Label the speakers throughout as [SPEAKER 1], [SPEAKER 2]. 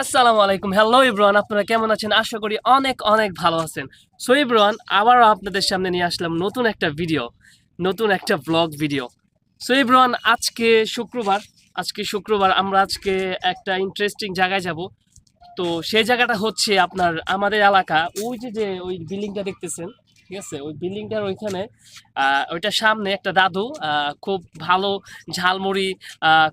[SPEAKER 1] আসসালামু আলাইকুম। হ্যালো ইব্রান আপনারা কেমন আছেন? আশা করি অনেক অনেক ভালো আছেন। সো ইব্রান আবারও আপনাদের সামনে নিয়ে আসলাম নতুন একটা ভিডিও নতুন একটা ব্লগ ভিডিও সো ইব্রান আজকে শুক্রবার আজকে শুক্রবার আমরা আজকে একটা ইন্টারেস্টিং জায়গায় যাব। তো সেই জায়গাটা হচ্ছে আপনার আমাদের এলাকা। ওই যে যে ওই বিল্ডিংটা দেখতেছেন, ঠিক আছে? ওই বিল্ডিংটার ওইখানে ওইটার সামনে একটা দাদু খুব ভালো ঝালমুড়ি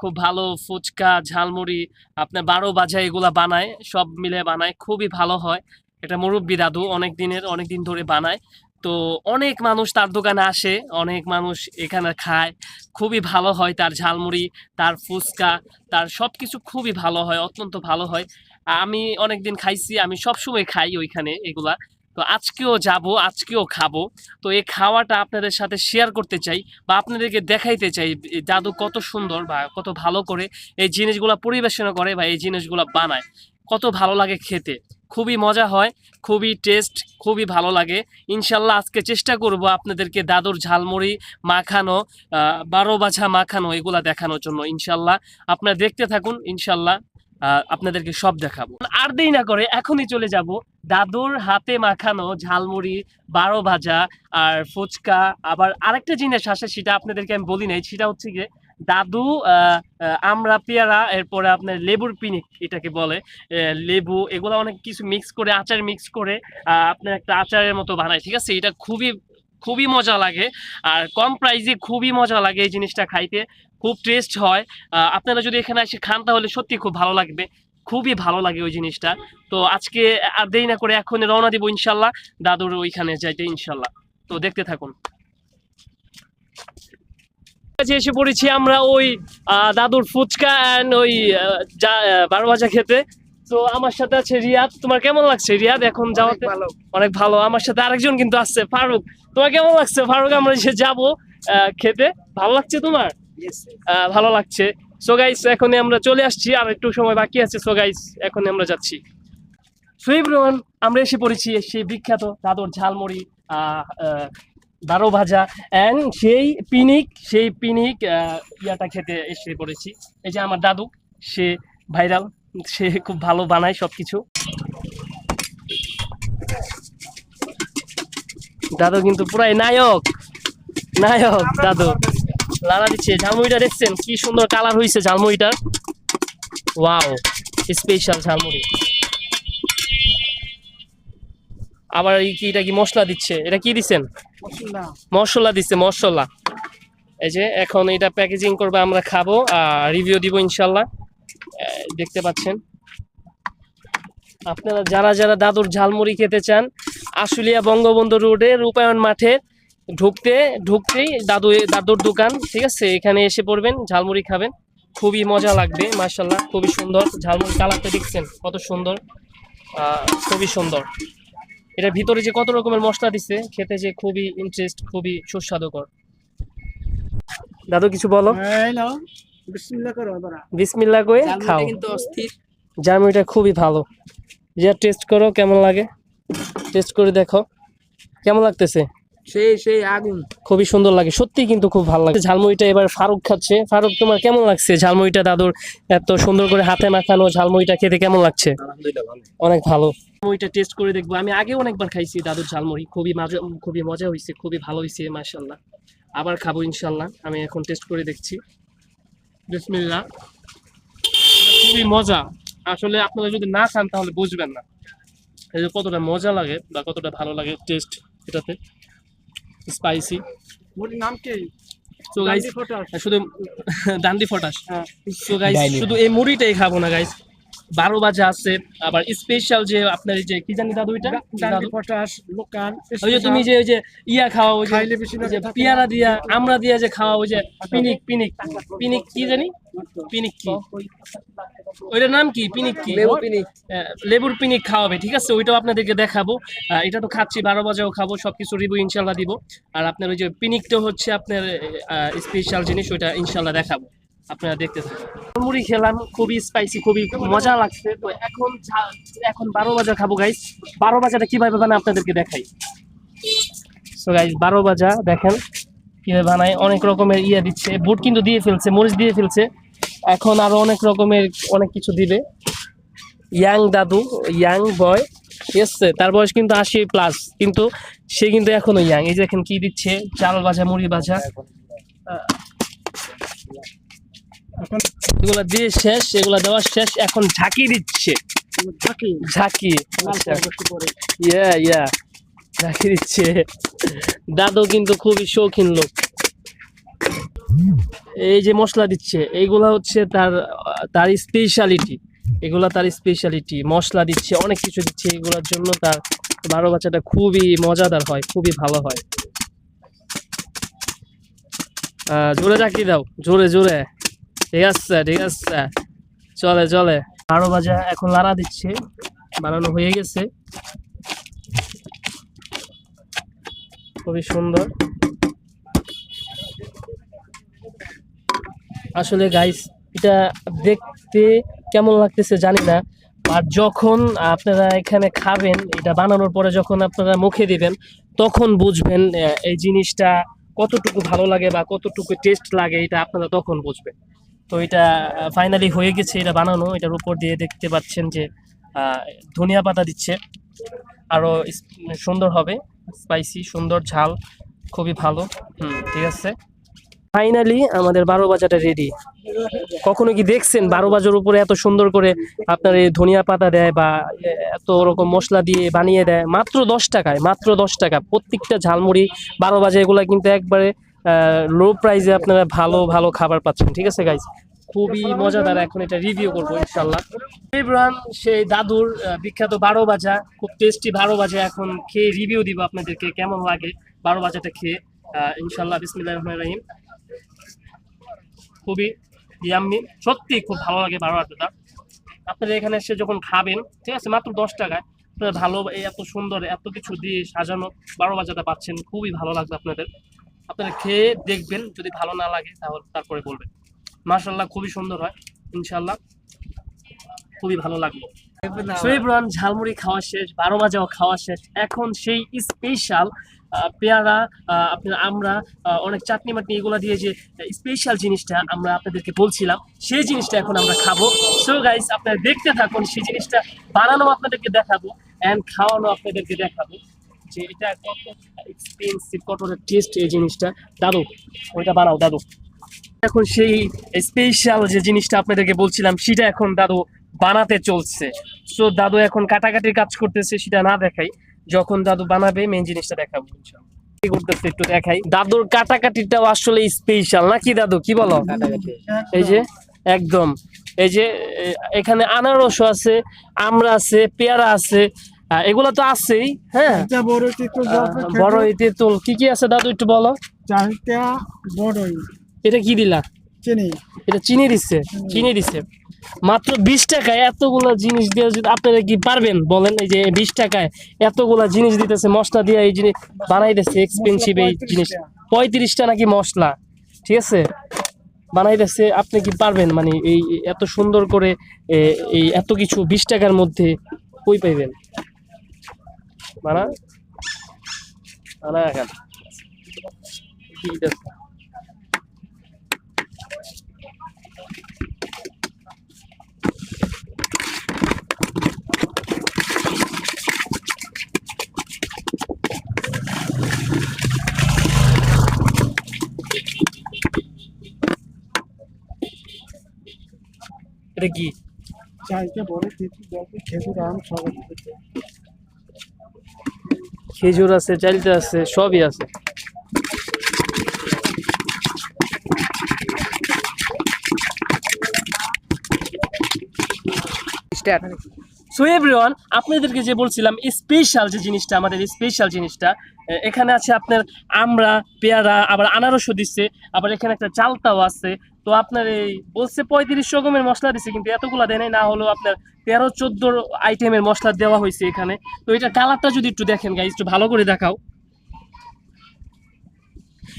[SPEAKER 1] খুব ভালো ফুচকা, ঝালমুড়ি, আপনার বারো বাজা এগুলা বানায়, সব মিলে বানায়, খুবই ভালো হয়। এটা মুরব্বী দাদু, অনেক দিনের, অনেক দিন ধরে বানায়। তো অনেক মানুষ তার দোকানে আসে, অনেক মানুষ এখানে খায়, খুবই ভালো হয় তার ঝালমুড়ি, তার ফুচকা, তার সব কিছু খুবই ভালো হয়, অত্যন্ত ভালো হয়। আমি অনেকদিন খাইছি, আমি সব সময় খাই ওইখানে এগুলা। তো আজকেও যাব, আজকেও খাব। তো এই খাওয়াটা আপনাদের সাথে শেয়ার করতে চাই বা আপনাদেরকে দেখাইতে চাই দাদু কত সুন্দর বা কত ভালো করে এই জিনিসগুলো পরিবেশনা করে বা এই জিনিসগুলো বানায়। কত ভালো লাগে খেতে। খুবই মজা হয়, খুবই টেস্ট খুবই ভালো লাগে। ইনশাল্লাহ আজকে চেষ্টা করব আপনাদেরকে দাদুর ঝালমুড়ি, মাখানো বারো বাছা মাখানো এগুলা দেখানোর জন্য ইনশাল্লাহ। আপনারা দেখতে থাকুন, ইনশাল্লাহ। আপনাদেরকে সব দেখাবো। আর দেরি না করে এখনই চলে যাব দাদুর হাতে মাখানো ঝালমুড়ি, বারো ভাজা আর ফুচকা। আবার আরেকটা জিনিস আসে, সেটা আপনাদেরকে আমি বলি নাই, সেটা হচ্ছে গিয়ে দাদু আমরা পেয়ারা, এরপরে আপনার লেবুর পিনিক এটাকে বলে লেবু, এগুলো অনেক কিছু মিক্স করে, আচার মিক্স করে আপনার একটা আচারের মতো বানায়, ঠিক আছে? এটা খুবই খুবই মজা লাগে, আর কম প্রাইসে খুবই মজা লাগে এই জিনিসটা খাইতে। খুব টেস্ট হয়। আহ, আপনারা যদি এখানে এসে খান তাহলে সত্যি খুব ভালো লাগবে। খুবই ভালো লাগে ওই জিনিসটা। তো আজকে আর দেরি না করে এখন রওনা দিব ইনশাল্লাহ। দাদুর ওইখানে যাইতে ইনশাল্লাহ। তো দেখতে থাকুন। কাছে এসে পড়েছি আমরা ওই দাদুর ফুচকা অ্যান্ড ওই বারো ভাজা খেতে। তো আমার সাথে আছে রিয়াদ। তোমার কেমন লাগছে রিয়াদ এখন যাওয়াতে? অনেক ভালো। আমার সাথে আরেকজন কিন্তু আসছে ফারুক। তোমার কেমন লাগছে? ফারুক আমরা যে যাব আহ, খেতে। ভালো লাগছে তোমার? ভালো লাগছে। সো গাইস এখন আমরা চলে আসছি, আর একটু সময় বাকি আছে। সো গাইস এখন আমরা যাচ্ছি। সুইব রোহন আমরা এসে পড়েছি সেই বিখ্যাত দাদর ঝালমুড়ি বারো ভাজা অ্যান্ড সেই পিনিক সেই পিনিক ইয়াটা খেতে এসে পড়েছি। এই যে আমার দাদু, সে ভাইরাল, সে খুব ভালো বানায় সব কিছু দাদু কিন্তু পুরাই নায়ক। নায়ক, দাদু। লালা দিচ্ছে ঝালমুড়িটা দেখছেন? কি সুন্দর কালার হয়েছে ঝালমুড়িটার ওয়াও স্পেশাল ঝালমুড়ি। আবার এই কি এটা কি মশলা দিচ্ছে? এটা কি দিচ্ছেন? মশলা। দিচ্ছে মশলা। এই যে এখন এটা প্যাকেজিং করবে আমরা খাব আর রিভিউ দিব ইনশাল্লাহ। দেখতে পাচ্ছেন। আপনারা যারা যারা দাদুর ঝালমুড়ি খেতে চান আশুলিয়া বঙ্গবন্ধু রোডে রূপায়ণ মাঠে ঢুকতে ঢুকতেই দাদু দাদুর দোকান ঠিক আছে? এখানে এসে পড়বেন ঝালমুড়ি খাবেন। খুবই মজা লাগবে মার্শাল্লাহ খুবই সুন্দর। ঝালমুড়ি কালারটা দেখছেন কত সুন্দর। খুবই সুন্দর। এটার ভিতরে যে কত রকমের মশলা দিচ্ছে খেতে যে খুবই ইন্টারেস্ট খুবই সুস্বাদুকর। দাদু কিছু বলো?
[SPEAKER 2] করো
[SPEAKER 1] বিসমিল্লা করে খাও। জার্মিটা খুবই ভালো। যা টেস্ট করো কেমন লাগে? টেস্ট করে দেখো। কেমন লাগতেছে?
[SPEAKER 2] সেই সেই আগুন।
[SPEAKER 1] খুবই সুন্দর লাগে সত্যি কিন্তু খুব ভালো লাগে। ঝালমুড়িটা এবার ফারুক খাচ্ছে। ফারুক তোমার কেমন লাগছে? ঝালমুড়িটা দাদুর এত সুন্দর করে হাতে মাখানো ঝালমুড়িটা খেতে কেমন লাগছে? অনেক ভালো। ঝালমুড়িটা টেস্ট করে দেখব। আমি আগে অনেকবার খাইছি দাদুর ঝালমুড়ি। খুবই মজা খুবই মজা হয়েছে খুবই ভালো হয়েছে মাশাল্লাহ আবার খাব ইনশাল্লাহ আমি এখন টেস্ট করে দেখছি। বিসমিল্লাহ। খুবই মজা। আসলে আপনারা যদি না খান তাহলে বুঝবেন না। এই যে কতটা মজা লাগে বা কতটা ভালো লাগে টেস্ট এটাতে। স্পাইসি
[SPEAKER 2] মুড়ির নাম কি?
[SPEAKER 1] তো গাইস শুধু দান্ডি ফটাস।
[SPEAKER 2] হ্যাঁ।
[SPEAKER 1] তো গাইস শুধু এই মুড়িটাই খাব না গাইস বারো বাজে আছে আবার স্পেশাল যে আপনার এই যে কি জানি দাদু এটা?
[SPEAKER 2] লোকাল
[SPEAKER 1] ওই যে তুমি যে ওই যে ইয়া খাওয়া ওই যে
[SPEAKER 2] খাইলে বেশি
[SPEAKER 1] ওই যে পিয়ারা দিয়া আমরা দিয়া যে খাওয়া ওই যে পিনিক পিনিক। পিনিক কি জানি? পিনিক কি? ওইটার নাম কি? পিনিক কি? লেবুর পিনিক। খাওয়াবে ঠিক আছে? ওইটাও আপনাদেরকে দেখাবো। এটা তো খাচ্ছি বারো বাজাও খাব সবকিছু রিভিউ ইনশাল্লাহ দিব। আর আপনার ওই যে পিনিকটা হচ্ছে আপনার স্পেশাল জিনিস ওইটা ইনশাল্লাহ দেখাবো। আপনারা দেখতে থাকুন। মুড়ি খেলাম খুবই স্পাইসি খুবই মজা লাগছে। তো এখন এখন বারো বাজা খাব গাইস বারো বাজাটা কীভাবে বানায় আপনাদেরকে দেখাই। সো গাইস বারো বাজা দেখেন কীভাবে বানায়। অনেক রকমের ইয়ে দিচ্ছে। বুট কিন্তু দিয়ে ফেলছে মরিচ দিয়ে ফেলছে। এখন আরও অনেক রকমের অনেক কিছু দিবে। ইয়াং দাদু ইয়াং বয় ঠিক আছে? তার বয়স কিন্তু আশি প্লাস কিন্তু সে কিন্তু এখনও ইয়াং। এই যে এখন কি দিচ্ছে? চাল ভাজা মুড়ি ভাজা।
[SPEAKER 2] এখন
[SPEAKER 1] এগুলা দিয়ে শেষ এগুলা দেওয়া শেষ এখন ঝাঁকি দিচ্ছে। ঝাঁকি?
[SPEAKER 2] লাল
[SPEAKER 1] আচ্ছা। ইয়া ইয়া ঝাঁকি দিচ্ছে। দাদু কিন্তু খুবই শৌখিন লোক। এই যে মশলা দিচ্ছে, এইগুলা হচ্ছে তার তার স্পেশালিটি এগুলা তার স্পেশালিটি মশলা দিচ্ছে, অনেক কিছু দিচ্ছে এগুলোর জন্য তার বারো বাচ্চাটা খুবই মজাদার হয়, খুবই ভালো হয়। জোরে চাকরি দাও, জোরে জোরে। ঠিক আছে ঠিক আছে। চলে চলে। বারো বাজা এখন লাড়া দিচ্ছে, বানানো হয়ে গেছে। খুবই সুন্দর। আসলে গাইস এটা দেখতে কেমন লাগতেছে জানি না আর যখন আপনারা এখানে খাবেন, এটা বানানোর পরে যখন আপনারা মুখে দিবেন, তখন বুঝবেন এই জিনিসটা কতটুকু ভালো লাগে বা কতটুকু টেস্ট লাগে, এটা আপনারা তখন বুঝবেন। তো এটা ফাইনালি হয়ে গেছে এটা বানানো, এটার উপর দিয়ে দেখতে পাচ্ছেন যে ধনিয়া পাতা দিচ্ছে। আরও সুন্দর হবে স্পাইসি সুন্দর ঝাল, খুবই ভালো। হুম, ঠিক আছে। ফাইনালি আমাদের বারো বাজাটা রেডি কখনো কি দেখছেন বারো বাজার উপরে এত সুন্দর করে আপনার এই ধনিয়া পাতা দেয় বা এত রকম মশলা দিয়ে বানিয়ে দেয়? মাত্র দশ টাকায়, মাত্র দশ টাকা। প্রত্যেকটা ঝালমুড়ি বারো বাজে এগুলো কিন্তু একবারে লো প্রাইসে আপনারা ভালো ভালো খাবার পাচ্ছেন। ঠিক আছে গাইজ খুবই মজাদার। এখন এটা রিভিউ করব ইনশাল্লাহ সেই দাদুর বিখ্যাত বারো বাজা খুব টেস্টি বারো বাজা এখন খেয়ে রিভিউ দিব আপনাদেরকে, কেমন লাগে বারো বাজাটা খেয়ে। ইনশাল্লাহ বিসমিল্লাহ রহমান রাহিম। খুবই ইয়াম্মি সত্যি খুব ভালো লাগে বারো বাজাটা আপনারা এখানে এসে যখন খাবেন ঠিক আছে মাত্র দশ টাকায় আপনারা ভালো এত সুন্দর এত কিছু দিয়ে সাজানো বারো বাজাটা পাচ্ছেন খুবই ভালো লাগবে আপনাদের। আপনারা খেয়ে দেখবেন যদি ভালো না লাগে তাহলে তারপরে বলবেন। মাশাল্লাহ খুবই সুন্দর হয় ইনশাল্লাহ খুবই ভালো লাগল। সুইব্রান ঝালমুড়ি খাওয়া শেষ বারো বাজাও খাওয়া শেষ। এখন সেই স্পেশাল পেয়ারা আপনার আমরা অনেক চাটনি মাটনি এগুলো দিয়ে যে স্পেশাল জিনিসটা আমরা আপনাদেরকে বলছিলাম, সেই জিনিসটা এখন আমরা খাব। সো গাইস আপনারা দেখতে থাকুন, সেই জিনিসটা বানানো আপনাদেরকে দেখাবো অ্যান্ড খাওয়ানো আপনাদেরকে দেখাবো যে এটা কত এক্সপেন্সিভ কত টেস্ট এই জিনিসটা। দাদু, ওইটা বানাও, দাদু। এখন সেই স্পেশাল যে জিনিসটা আপনাদেরকে বলছিলাম, সেটা এখন দাদু বানাতে চলছে। সো দাদু এখন কাটাকাটির কাজ করতেছে, সেটা না দেখাই। যখন দাদু বানাবে মেন জিনিসটা দেখাবো কি করতেছে একটু দেখাই। দাদুর কাটাকাটিটাও আসলে স্পেশাল নাকি দাদু? কি বলো? এই যে একদম। এই যে এখানে আনারস আছে আমরা আছে পেয়ারা আছে এগুলো তো আছেই হ্যাঁ?
[SPEAKER 2] বড়
[SPEAKER 1] তেঁতুল কি কি আছে দাদু একটু বলো? এটা কি দিলা?
[SPEAKER 2] চিনি।
[SPEAKER 1] এটা চিনি দিচ্ছে চিনি দিচ্ছে মাত্র বিশ টাকায় এতগুলো জিনিস দিয়ে যদি আপনারা কি পারবেন? বলেন এই যে বিশ টাকায় এতগুলা জিনিস দিতেছে মশলা দিয়ে এই জিনিস বানাইতেছে এক্সপেন্সিভ এই জিনিস। পঁয়ত্রিশটা নাকি মশলা? ঠিক আছে? বানাইতেছে আপনি কি পারবেন? মানে এই এত সুন্দর করে এই এত কিছু বিশ টাকার মধ্যে কই পাইবেন? বানা। বানা এখন। কি দিতেছে? এটা কি?
[SPEAKER 2] চাইটা বলে খেজুর আম সব আছে।
[SPEAKER 1] খেজুর আছে চালটা আছে সবই আছে। সো এভরিওয়ান আপনাদেরকে যে বলছিলাম স্পেশাল যে জিনিসটা, আমাদের স্পেশাল জিনিসটা এখানে আছে আপনার আমরা, পেয়ারা, আবার আনারসও দিচ্ছে, আবার এখানে একটা চালতাও আছে। তো আপনার এই বলছে পঁয়ত্রিশ রকমের মশলা দিচ্ছে, কিন্তু এতগুলা দেয় না হলেও আপনার তেরো, চোদ্দ আইটেমের মশলা দেওয়া হয়েছে এখানে। তো এটা কালারটা যদি একটু দেখেন গাইজ একটু ভালো করে দেখাও।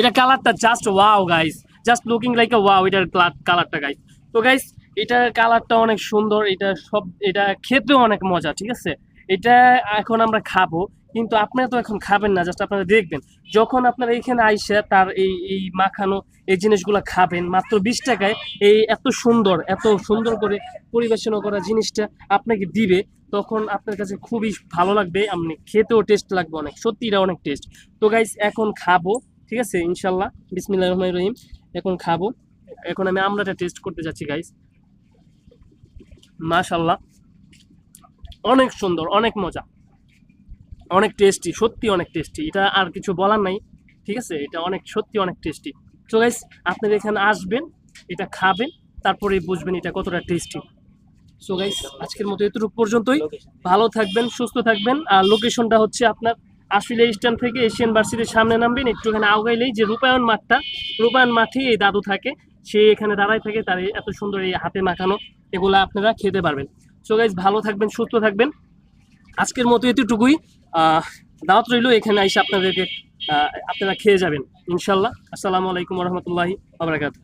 [SPEAKER 1] এটা কালারটা just wow guys just looking like a wow এটার কালারটা গাইজ তো গাইজ এটার কালারটা অনেক সুন্দর, এটা সব, এটা খেতেও অনেক মজা, ঠিক আছে? এটা এখন আমরা খাব, কিন্তু আপনারা তো এখন খাবেন না, জাস্ট আপনারা দেখবেন। যখন আপনারা এইখানে আইসে তার এই এই মাখানো এই জিনিসগুলো খাবেন, মাত্র বিশ টাকায় এই এত সুন্দর এত সুন্দর করে পরিবেশন করা জিনিসটা আপনাকে দিবে, তখন আপনার কাছে খুবই ভালো লাগবে, আপনি খেতেও টেস্ট লাগবে অনেক, সত্যি এটা অনেক টেস্ট তো গাইস এখন খাব, ঠিক আছে? ইনশাল্লাহ বিসমিল্লাহ রহমান রহিম, এখন খাব। এখন আমি আমরাটা টেস্ট করতে যাচ্ছি গাইস মাশাল্লাহ অনেক সুন্দর, অনেক মজা। অনেক টেস্টি সত্যি অনেক টেস্টি এটা আর কিছু বলার নাই, ঠিক আছে? এটা অনেক, সত্যি অনেক টেস্টি তো গাইস আপনারা এখানে আসবেন, এটা খাবেন, তারপরে বুঝবেন এটা কতটা টেস্টি সো গাইস আজকের মতো এতটুকু পর্যন্তই। ভালো থাকবেন, সুস্থ থাকবেন। আর লোকেশনটা হচ্ছে আপনার আশুলিয়া স্ট্যান্ড থেকে এশিয়ান ভার্সিটির সামনে নামবেন। একটুখানি আগাইলেই যে রূপায়ণ মাঠটা, রূপায়ণ মাঠে এই দাদু থাকে। সে এখানে দাঁড়ায় থাকে, তার এত সুন্দর এই হাতে মাখানো, এগুলো আপনারা খেতে পারবেন। সো গাইজ ভালো থাকবেন, সুস্থ থাকবেন। আজকের মতো এতটুকুই। দাওয়াত রইল, এখানে এসে আপনাদেরকে আপনারা খেয়ে যাবেন, ইনশাল্লাহ। আসসালামু আলাইকুম রহমতুল্লাহি আবরাকাত